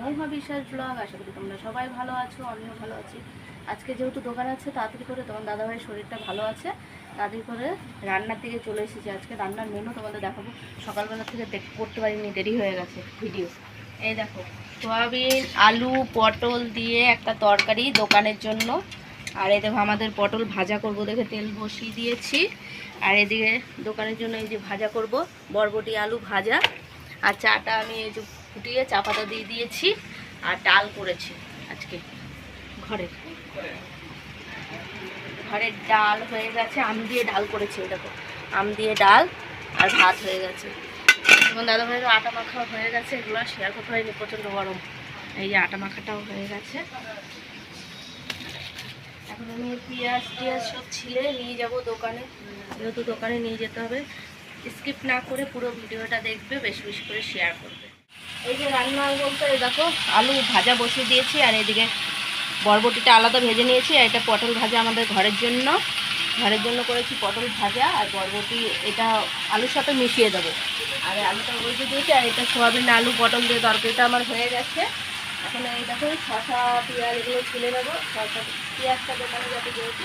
মহুমা বিশ্বাস ব্লগ আশা করি তোমরা সবাই ভালো আছো, আমিও ভালো আছি। আজকে যেহেতু দোকান আছে, তাড়াতাড়ি করে তোমার দাদাভাইয়ের শরীরটা ভালো আছে, তাড়াতাড়ি করে রান্নার দিকে চলে এসেছি। আজকে রান্নার মেনু তোমাদের দেখাবো। সকালবেলা থেকে দেখ, করতে পারিনি, দেরি হয়ে গেছে ভিডিও এই দেখো, সোয়াবিন, আলু, পটল দিয়ে একটা তরকারি দোকানের জন্য। আর এই দেখো, আমাদের পটল ভাজা করব দেখে তেল বসিয়ে দিয়েছি। আর এদিকে দোকানের জন্য এই যে ভাজা করব, বরবটি আলু ভাজা। আর চাটা আমি এই যে ফুটিয়ে চা পাতা দিয়ে দিয়েছি আর ডাল করেছি আজকে ঘরের ঘরের ডাল হয়ে গেছে, আম দিয়ে ডাল করেছি দেখো। আম দিয়ে ডাল আর ভাত হয়ে গেছে। এবং দাদা ভাইয়ের আটা মাখা হয়ে গেছে, এগুলো শেয়ার করতে হয়নি, প্রচণ্ড গরম। এই যে আটা মাখাটাও হয়ে গেছে। এখন আমি পেঁয়াজ টিয়াজ সব ছিলে নিয়ে যাব দোকানে। যেহেতু দোকানে নিয়ে যেতে হবে স্কিপ না করে পুরো ভিডিওটা দেখবে, বেশি বেশি করে শেয়ার করবে। এই যে রান্না বলতে দেখো, আলু ভাজা বসিয়ে দিয়েছি, আর এদিকে বরবটিটা আলাদা ভেজে নিয়েছি, আর এটা পটল ভাজা আমাদের ঘরের জন্য। ঘরের জন্য করেছি পটল ভাজা, আর বরবটি এটা আলুর সাথে মিশিয়ে দেবো। আর আলুটা বসিয়ে দিয়েছি, আর এটা সোয়াবিন, আলু, পটল দিয়ে তরকারিটা আমার হয়ে গেছে। এখন এই দেখো শশা পেঁয়াজ এগুলো তুলে নেব। শশা পেঁয়াজটা দোকানে যাতে যেহেতু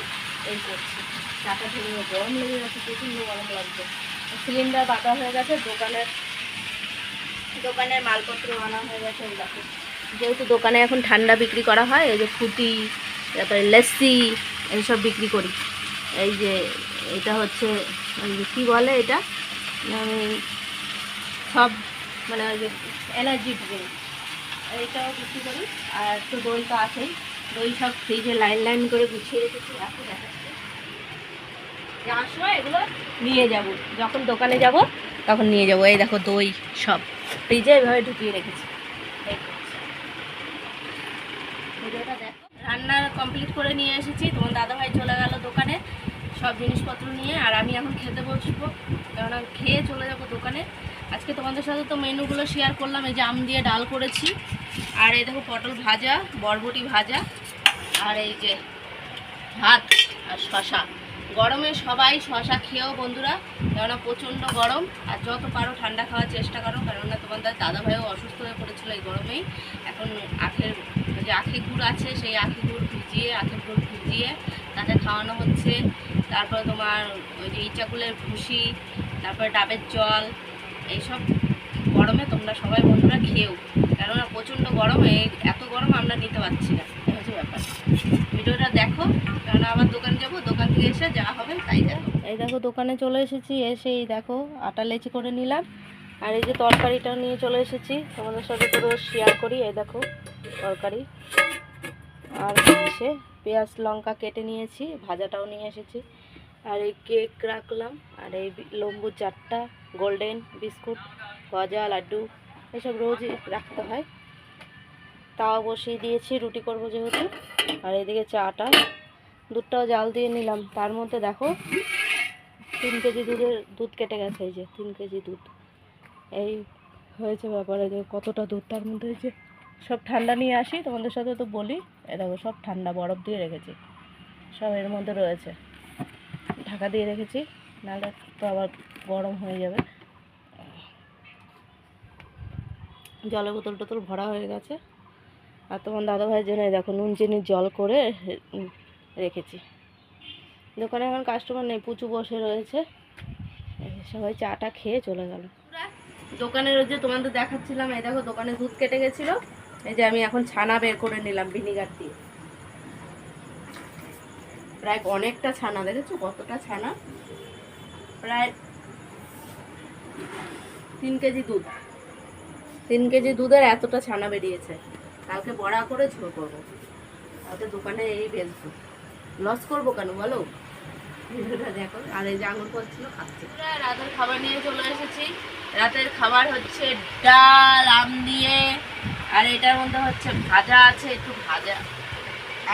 এই করছি। চাটা ভেঙে গরম লেগে গেছে প্রচণ্ড গরম লাগছে। সিলিন্ডার বাঁকা হয়ে গেছে, দোকানের দোকানের মালপত্র আনা হয়ে গেছে যেহেতু দোকানে এখন ঠান্ডা বিক্রি করা হয়, এই যে ফুটি, তারপরে লস্যি এইসব বিক্রি করি। এই যে এটা হচ্ছে কী বলে এটা? সব মানে ওই যে এনার্জি ড্রিঙ্ক এইটাও বিক্রি করি, আর তো দই তো আছেই। দই সব ফ্রিজে লাইন লাইন করে গুছিয়ে রেখেছি এখন দেখাচ্ছি। যাওয়ার সময় এগুলো নিয়ে যাব। যখন দোকানে যাব, তখন নিয়ে যাব। এই দেখো দই সব। ফ্রিজে এভাবে ঢুকিয়ে রেখেছি। রান্না কমপ্লিট করে নিয়ে এসেছি। তোমার দাদাভাই চলে গেল দোকানে সব জিনিসপত্র নিয়ে, আর আমি এখন খেতে বসবো। কেননা খেয়ে চলে যাব দোকানে। আজকে তোমাদের সাথে তো মেনুগুলো শেয়ার করলাম। এই যে আম দিয়ে ডাল করেছি। আর এই দেখো পটল ভাজা, বরবটি ভাজা, আর এই যে ভাত আর শশা গরমে সবাই শশা খেয়েও বন্ধুরা, কেননা প্রচণ্ড গরম। আর যত পারো ঠান্ডা খাওয়ার চেষ্টা করো, কেননা তোমাদের দাদাভাইও অসুস্থ হয়ে পড়েছিল এই গরমেই। এখন আখের যে আখি গুড় আছে, সেই আখের গুড় ভিজিয়ে, আখের গুড় ভিজিয়ে তাতে খাওয়ানো হচ্ছে। তারপরে তোমার ওই যে ইচাকুলের ভুসি, তারপরে ডাবের জল, এইসব গরমে তোমরা সবাই বন্ধুরা খেয়েও। কেননা প্রচণ্ড গরমে এত গরম আমরা নিতে পারছি না। হচ্ছে ব্যাপার। ভিডিওটা দেখো, কেননা আবার দোকান যাব, দোকান এসে যা হবে তাই এই দেখো, দোকানে চলে এসেছি এসে এই দেখো, আটা লেচি করে নিলাম। আর এই যে তরকারিটা নিয়ে চলে এসেছি, তোমাদের সাথে পুরো শেয়ার করি, এই দেখো, তরকারি। আর এসে পেঁয়াজ, লঙ্কা কেটে নিয়েছি, ভাজাটাও নিয়ে এসেছি। আর এই কেক রাখলাম, আর এই লম্বু চারটা গোল্ডেন বিস্কুট গজা লাড্ডু, এসব রোজই রাখতে হয়। তাও বসিয়ে দিয়েছি, রুটি করব যেহেতু। আর এদিকে চাটা দুধটাও জাল দিয়ে নিলাম। তার মধ্যে দেখো, তিন কেজি দুধের দুধ কেটে গেছে, এই যে তিন কেজি দুধ। এই হয়েছে ব্যাপারে যে কতটা দুধ তার মধ্যে যে সব ঠান্ডা নিয়ে আসি, তোমাদের সাথে তো বলি। এ দেখো, সব ঠান্ডা বরফ দিয়ে রেখেছি। সব এর মধ্যে রয়েছে। ঢাকা দিয়ে রেখেছি, নাহলে তো আবার গরম হয়ে যাবে। জলের বোতল টোতল ভরা হয়ে গেছে। আর তোমার দাদাভাইয়ের জন্য দেখো নুন চিনির জল করে রেখেছি। দোকানে এখন কাস্টমার নেই, পুচু বসে রয়েছে। সবাই চাটা খেয়ে চলে গেল। দোকানের ওই যে তোমাদের দেখাচ্ছিলাম, এই দেখো দোকানে দুধ কেটে গেছিল। এই যে আমি এখন ছানা বের করে নিলাম ভিনিগার দিয়ে। প্রায় অনেকটা ছানা, দেখেছ কতটা ছানা? প্রায় তিন কেজি দুধ। তিন কেজি দুধের এতটা ছানা বেরিয়েছে। কালকে বড়া করে ঝোল করব। কালকে দোকানে এই বেচবো। লস করব কেন বলো? আর রাতের খাবার নিয়ে চলে এসেছি। রাতের খাবার হচ্ছে ডাল, আম আর এটার মধ্যে হচ্ছে একটু ভাজা।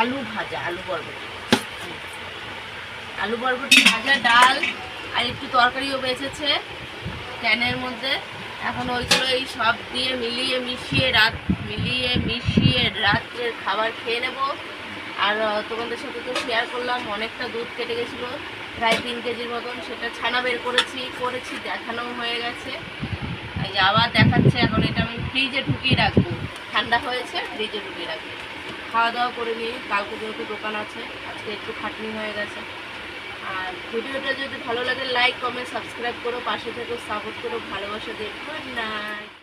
আলু ভাজা, আলু বরবটি। আলু ভাজা, ডাল, আর একটু তরকারিও বেঁচেছে ক্যানের মধ্যে। এখন ওইগুলো এই সব দিয়ে মিলিয়ে মিশিয়ে রাত মিলিয়ে মিশিয়ে রাত্রের খাবার খেয়ে নেব। আর তোমাদের সাথে তো শেয়ার করলাম, অনেকটা দুধ কেটে গেছিল, প্রায় তিন কেজির মতন। সেটা ছানা বের করেছি করেছি, দেখানো হয়ে গেছে। আবার দেখাচ্ছে, এখন এটা আমি ফ্রিজে ঢুকিয়ে রাখব। ঠান্ডা হয়েছে ফ্রিজে ঢুকিয়ে রাখব। খাওয়া দাওয়া করে নিয়ে, কালকে যেহেতু দোকান আছে, আজকে একটু খাটনি হয়ে গেছে। আর ভিডিওটা যদি ভালো লাগে লাইক কমেন্ট সাবস্ক্রাইব করো, পাশে থেকে সাপোর্ট করো, ভালোবাসা দিয়ে গুড নাইট